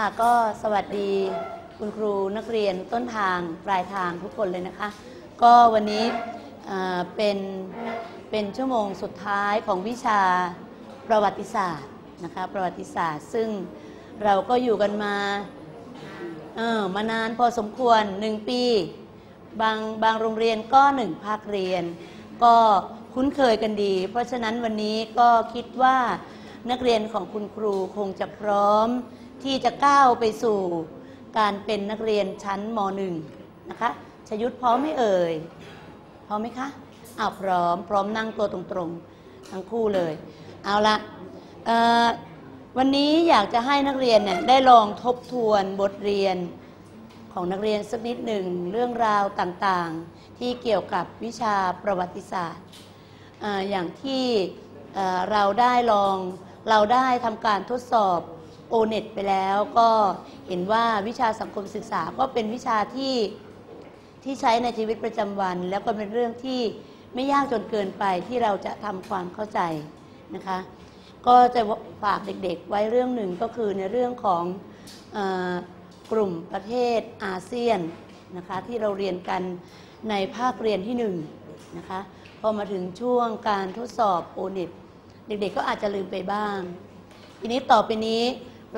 ค่ะก็สวัสดีคุณครูนักเรียนต้นทางปลายทางทุกคนเลยนะคะ ก็วันนี้เป็นเป็นชั่วโมงสุดท้ายของวิชาประวัติศาสตร์นะคะประวัติศาสตร์ซึ่งเราก็อยู่กันมาเออมานานพอสมควรหนึ่งปี บางบางโรงเรียนก็หนึ่งภาคเรียน ก็คุ้นเคยกันดี เพราะฉะนั้นวันนี้ก็คิดว่านักเรียนของคุณครูคงจะพร้อม ที่จะก้าวไปสู่การเป็นนักเรียนชั้นม .1 นะคะชยุทธพร้อมไหมเอ่ย พร้อมไหมคะอ้าวพร้อม พร้อมนั่งตัวตรงๆ ทั้งคู่เลย เอาละวันนี้อยากจะให้นักเรียนเนี่ยได้ลองทบทวนบทเรียนของนักเรียนสักนิดหนึ่งเรื่องราวต่างๆ ที่เกี่ยวกับวิชาประวัติศาสตร์ออย่างที่เราได้ลองเราได้ทำการทดสอบ โอเน็ตไปแล้วก็เห็นว่าวิชาสังคมศึกษาก็เป็นวิชาที่ที่ใช้ในชีวิตประจำวัน แล้วก็เป็นเรื่องที่ไม่ยากจนเกินไปที่เราจะทำความเข้าใจนะคะ ก็จะฝากเด็กๆ ไว้เรื่องหนึ่งก็คือในเรื่องของอกลุ่มประเทศอาเซียนนะคะที่เราเรียนกันในภาคเรียนที่หนึ่งนะคะพอมาถึงช่วงการทดสอบโอเน็ตเด็กๆก็อาจจะลืมไปบ้าง ทีนี้ต่อไปนี้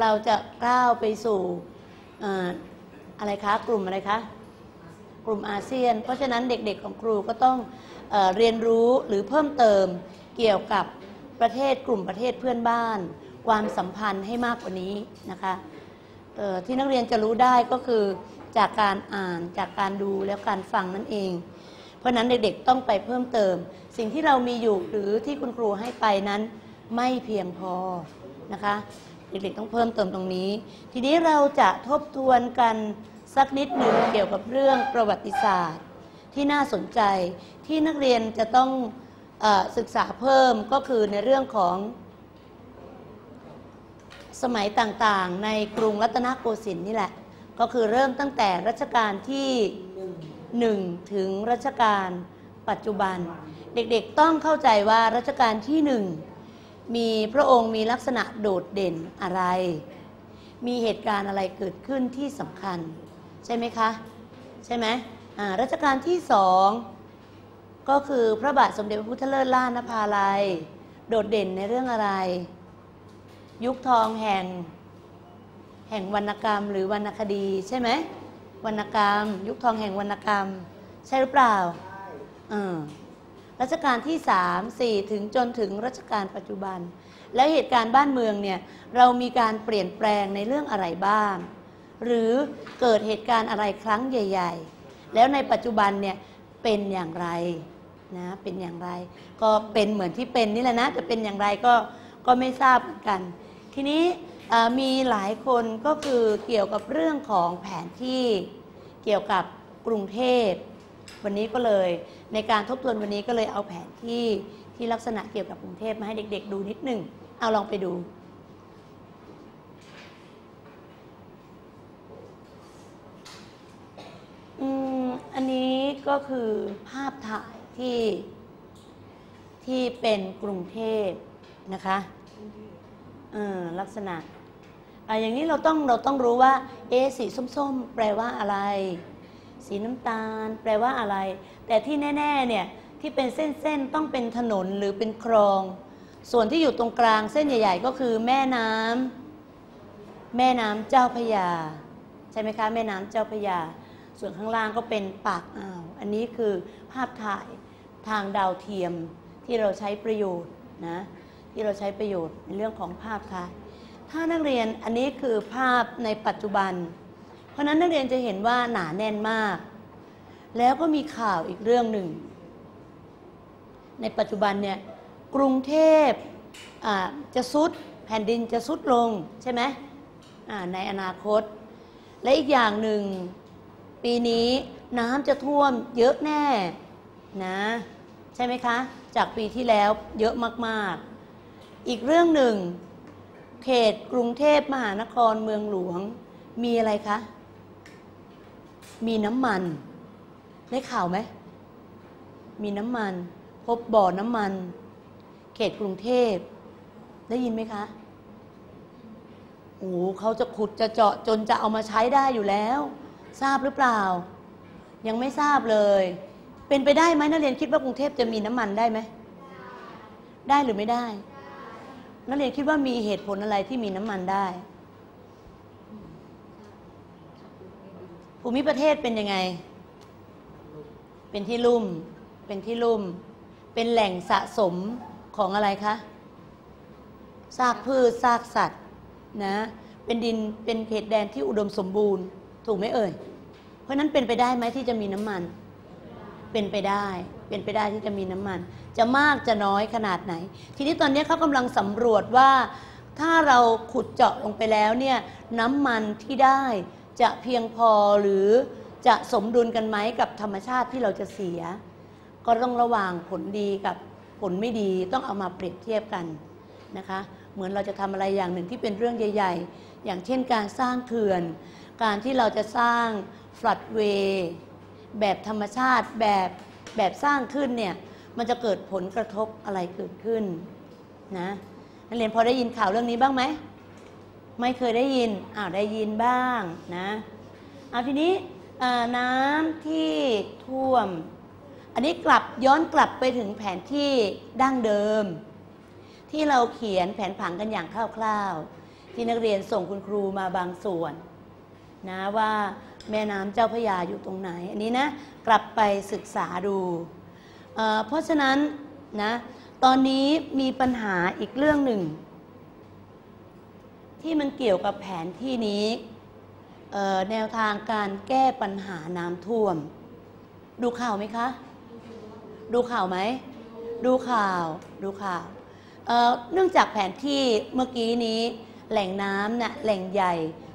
เราจะก้าวไปสู่ออะไรคะกลุ่มอะไรคะกลุ่มอาเซียน เพราะฉะนั้นเด็กๆของครูก็ต้องเอเรียนรู้หรือเพิ่มเติมเกี่ยวกับประเทศกลุ่มประเทศเพื่อนบ้าน ความสัมพันธ์ให้มากกว่านี้นะคะที่นักเรียนจะรู้ได้ก็คือจากการอ่านจากการดูแล้วการฟังนั่นเอง เพราะฉะนั้นเด็กๆต้องไปเพิ่มเติม สิ่งที่เรามีอยู่หรือที่คุณครูให้ไปนั้นไม่เพียงพอนะคะ เด็กๆต้องเพิ่มเติมตรงนี้ ทีนี้เราจะทบทวนกันสักนิดหนึ่งเกี่ยวกับเรื่องประวัติศาสตร์ ที่น่าสนใจที่นักเรียนจะต้องออศึกษาเพิ่มก็คือในเรื่องของสมัยต่างๆ ในกรุงรัตนโกสินทร์นี่แหละ ก็คือเริ่มตั้งแต่รัชกาลที่หนึ่งถึงรัชกาลปัจจุบัน เด็กๆต้องเข้าใจว่ารัชกาลที่หนึ่ง มีพระองค์มีลักษณะโดดเด่นอะไร มีเหตุการณ์อะไรเกิดขึ้นที่สำคัญ ใช่ไหมคะ ใช่ไหมอ่ารัชกาลที่สองก็คือพระบาทสมเด็จพระพุทธเลิศล่านภาลัย โดดเด่นในเรื่องอะไร ยุคทองแห่ง แห่งวรรณกรรม หรือวรรณคดีใช่ไหมวรรณกรรม ยุคทองแห่งวรรณกรรม ใช่หรือเปล่า เออ รัชกาลที่สามสี่ถึงจนถึงรัชกาลปัจจุบัน แล้วเหตุการณ์บ้านเมืองเนี่ยเรามีการเปลี่ยนแปลงในเรื่องอะไรบ้าง หรือเกิดเหตุการณ์อะไรครั้งใหญ่ ๆ แล้วในปัจจุบันเนี่ยเป็นอย่างไรนะเป็นอย่างไร ก็เป็นเหมือนที่เป็นนี่แหละนะจะเป็นอย่างไรก็ก็ไม่ทราบเหมือนกัน ทีนี้มีหลายคนก็คือเกี่ยวกับเรื่องของแผนที่เกี่ยวกับกรุงเทพ วันนี้ก็เลยในการทบทวนวันนี้ก็เลยเอาแผนที่ที่ลักษณะเกี่ยวกับกรุงเทพมาให้เด็ก ๆ ดูนิดหนึ่งเอาลองไปดูอืมอันนี้ก็คือภาพถ่ายที่ที่เป็นกรุงเทพนะคะเออลักษณะอะอย่างนี้เราต้องเราต้องรู้ว่าเอะสีส้ม ๆ แปลว่าอะไร สีน้ำตาล แปลว่าอะไร แต่ที่แน่ๆเนี่ยที่เป็นเส้นๆต้องเป็นถนนหรือเป็นคลอง ส่วนที่อยู่ตรงกลางเส้นใหญ่ ๆ ก็คือแม่น้ำแม่น้ำเจ้าพยา ใช่ไหมคะ แม่น้ำเจ้าพยา ส่วนข้างล่างก็เป็นปากอ่าว อันนี้คือภาพถ่ายทางดาวเทียมที่เราใช้ประโยชน์นะที่เราใช้ประโยชน์ในเรื่องของภาพถ่ายถ้านักเรียนอันนี้คือภาพในปัจจุบัน เพราะนั้นนักเรียนจะเห็นว่าหนาแน่นมาก แล้วก็มีข่าวอีกเรื่องหนึ่ง ในปัจจุบันเนี่ยกรุงเทพจะซุดแผ่นดินจะซุดลงใช่ไหมในอนาคต และอีกอย่างหนึ่งปีนี้น้ำจะท่วมเยอะแน่นะใช่ไหมคะ จากปีที่แล้วเยอะมากๆ อีกเรื่องหนึ่ง เขตกรุงเทพมหานครเมืองหลวงมีอะไรคะ มีน้ำมัน ได้ข่าวไหม มีน้ำมัน พบบ่อน้ำมัน เขตกรุงเทพ ได้ยินไหมคะโอ้โหเขาจะขุดจะเจาะจนจะเอามาใช้ได้อยู่แล้ว ทราบหรือเปล่า ยังไม่ทราบเลย เป็นไปได้ไหมนักเรียนคิดว่ากรุงเทพจะมีน้ำมันได้ไหม ได้หรือไม่ได้ นักเรียนคิดว่ามีเหตุผลอะไรที่มีน้ำมันได้ ภูมิประเทศเป็นยังไง เป็นที่ลุ่ม เป็นที่ลุ่ม เป็นแหล่งสะสมของอะไรคะ ซากพืช ซากสัตว์นะ เป็นดิน เป็นเขตแดนที่อุดมสมบูรณ์ ถูกไหมเอ่ย เพราะนั้นเป็นไปได้ไหมที่จะมีน้ำมัน เป็นไปได้ เป็นไปได้ที่จะมีน้ำมัน จะมากจะน้อยขนาดไหน ทีนี้ตอนนี้เขากำลังสำรวจว่า ถ้าเราขุดเจาะลงไปแล้วเนี่ย น้ำมันที่ได้ จะเพียงพอหรือจะสมดุลกันไหมกับธรรมชาติที่เราจะเสีย ก็ต้องระว่างผลดีกับผลไม่ดีต้องเอามาเปรียบเทียบกันนะคะ เหมือนเราจะทำอะไรอย่างหนึ่งที่เป็นเรื่องใหญ่ ๆ อย่างเช่นการสร้างเขื่อน การที่เราจะสร้างฟลัดเวย์แบบธรรมชาติแบบแบบสร้างขึ้นเนี่ยมันจะเกิดผลกระทบอะไรเกิดขึ้นนะนักเรียนพอได้ยินข่าวเรื่องนี้บ้างไหม ไม่เคยได้ยินอ้าวได้ยินบ้างนะเอาทีนี้น้ำที่ท่วม อันนี้กลับย้อนกลับไปถึงแผนที่ดั้งเดิม ที่เราเขียนแผนผังกันอย่างคร่าวๆ ที่นักเรียนส่งคุณครูมาบางส่วน นะว่าแม่น้ำเจ้าพระยาอยู่ตรงไหน อันนี้นะกลับไปศึกษาดูเเพราะฉะนั้นนะตอนนี้มีปัญหาอีกเรื่องหนึ่ง ที่มันเกี่ยวกับแผนที่นี้แนวทางการแก้ปัญหาน้ำท่วม ดูข่าวไหมคะ ดูข่าวไหม ดูข่าว ดูข่าวเเนื่องจากแผนที่เมื่อกี้นี้ แหล่งน้ำเนี่ยแหล่งใหญ่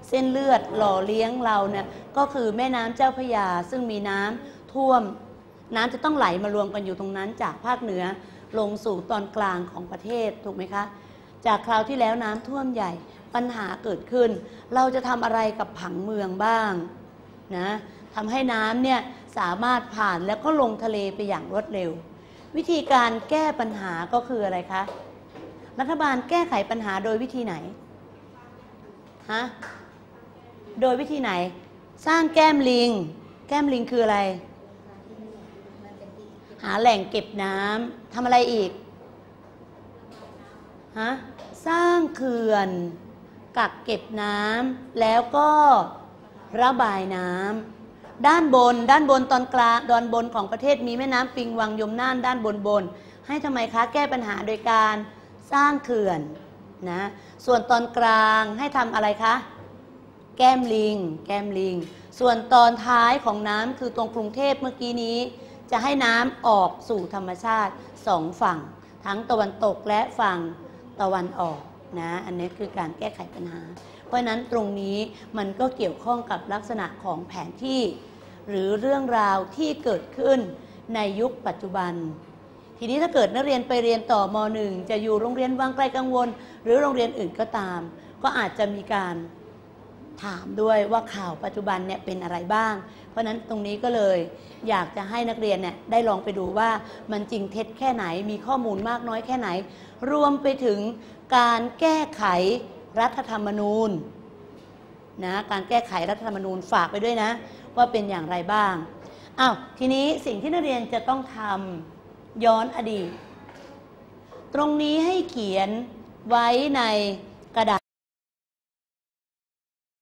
เส้นเลือดหล่อเลี้ยงเราเนี่ยก็คือแม่น้ำเจ้าพระยา ซึ่งมีน้ำท่วม น้ำจะต้องไหลมารวมกันอยู่ตรงนั้น จากภาคเหนือลงสู่ตอนกลางของประเทศถูกไหมคะ จากคราวที่แล้วน้ำท่วมใหญ่ ปัญหาเกิดขึ้น เราจะทำอะไรกับผังเมืองบ้างนะทำให้น้ำเนี่ยสามารถผ่านแล้วก็ลงทะเลไปอย่างรวดเร็ว วิธีการแก้ปัญหาก็คืออะไรคะ รัฐบาลแก้ไขปัญหาโดยวิธีไหนฮะโดยวิธีไหน สร้างแก้มลิง แก้มลิงคืออะไร หาแหล่งเก็บน้ำทำอะไรอีกฮะสร้างเขื่อน กักเก็บน้ำแล้วก็ระบายน้ำด้านบน ด้านบนตอนกลางดอนบนของประเทศมีแม่น้ำปิงวังยมน่านด้านบนบน ให้ทำไมคะแก้ปัญหาโดยการสร้างเขื่อนนะส่วนตอนกลางให้ทำอะไรคะแก้มลิง แก้มลิง ส่วนตอนท้ายของน้ำคือตรงกรุงเทพเมื่อกี้นี้ จะให้น้ำออกสู่ธรรมชาติสองฝั่ง ทั้งตะวันตกและฝั่งตะวันออก นะอันนี้คือการแก้ไขปัญหา เพราะนั้นตรงนี้มันก็เกี่ยวข้องกับลักษณะของแผนที่ หรือเรื่องราวที่เกิดขึ้นในยุคปัจจุบัน ทีนี้ถ้าเกิดนักเรียนไปเรียนต่อม .1 จะอยู่โรงเรียนวังไกลกังวล หรือโรงเรียนอื่นก็ตาม ก็อาจจะมีการถามด้วยว่าข่าวปัจจุบันเนี่ยเป็นอะไรบ้าง เพราะนั้นตรงนี้ก็เลย อยากจะให้นักเรียนเนี่ยได้ลองไปดูว่ามันจริงเท็จแค่ไหนมีข้อมูลมากน้อยแค่ไหน รวมไปถึง การแก้ไขรัฐธรรมนูญนะการแก้ไขรัฐธรรมนูญฝากไปด้วยนะ ว่าเป็นอย่างไรบ้างอ้าวทีนี้สิ่งที่นักเรียนจะต้องทำย้อนอดีต ตรงนี้ให้เขียนไว้ใน